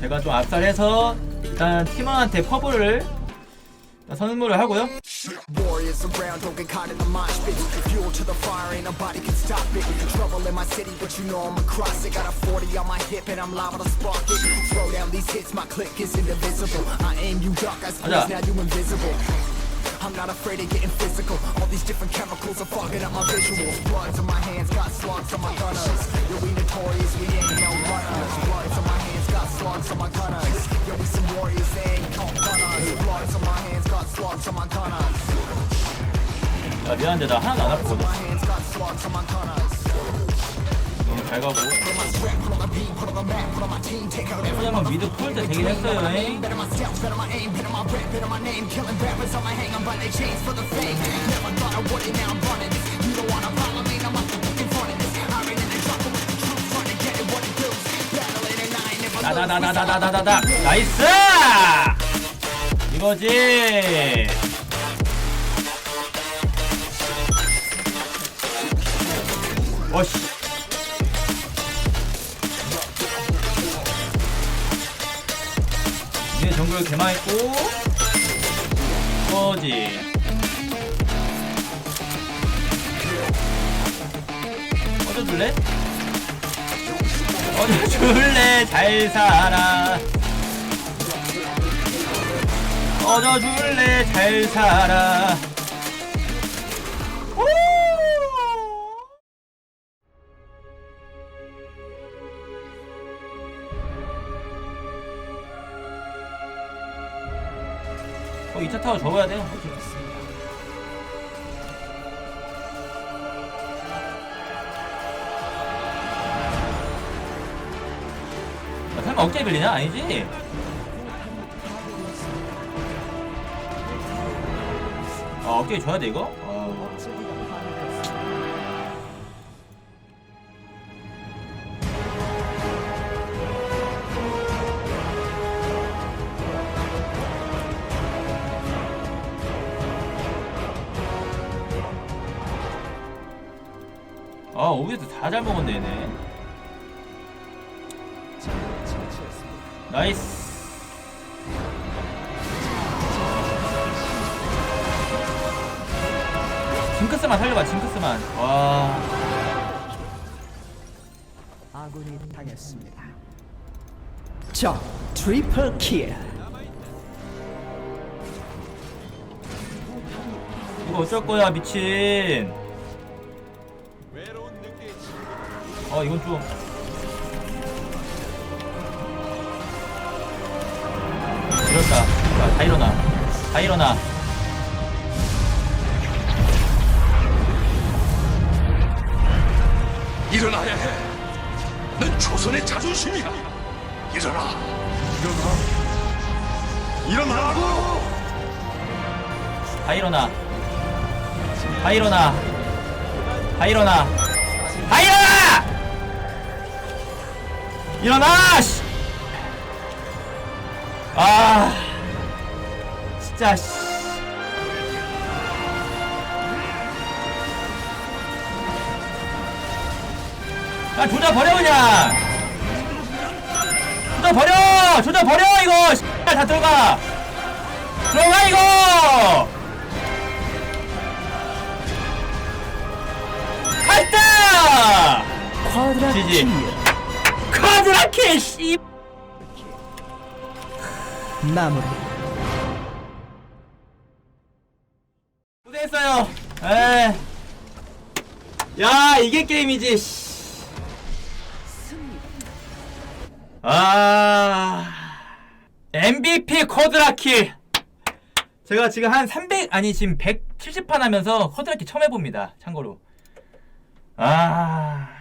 제가 좀 압살해서 일단 팀원한테 퍼블을 선물을 하고요. Warriors around, don't get caught in the mosh pit. Fuel to the fire, ain't nobody can stop it. Trouble in my city, but you know I'm across it. Got a 40 on my hip, and I'm liable to spark it. Throw down these hits, my click is indivisible. I aim, you duck, I squeeze, 가자. now you invisible. I'm not afraid of getting physical. All these different chemicals are fogging up my visuals. Bloods on my hands, got slugs on my gunners. Yo, we notorious, we 야, 미안한데 나 하나도 안 아프거든. 너무 잘 가고. 소장은 미드 풀 때 되긴 했어요. 다다다다다다다다. 나이스! 이거지. 어씨. 위에 정글 개망 있고. 이거지. 꺼져줄래? 꺼져줄래? 잘 살아. 꺼져줄래? 잘 살아. 오! 어, 2차 타워 접어야 돼. 야, 설마 어깨 빌리냐? 아니지? 아, 어깨 줘야 돼, 이거? 어. 아, 오비스 다잘 먹었네, 얘네. 나이스. 징크스만 살려봐, 징크스만. 와. 아군이 당했습니다. 적 트리플 킬. 이거 어쩔 거야, 미친. 어, 이건 좀. 이렇다. 자, 다 일어나. 다 일어나. 일어나야 해. 넌 조선의 자존심이야. 일어나. 일어나. 일어나라고. 다 일어나. 다 일어나. 다 일어나. 다 일어나! 일어나! 씨! 아. 진짜, 씨. 야, 조져 버려, 그냥! 조져 버려! 조져 버려, 이거! 씨, 다 들어가! 들어가, 이거! 갔다! 지지. 킬. 카드라케, 씨! 마무리. 고생했어요. 에. 야, 이게 게임이지. 아. MVP 쿼드라킬. 제가 지금 한 300, 아니, 지금 170판 하면서 쿼드라킬 처음 해봅니다. 참고로. 아.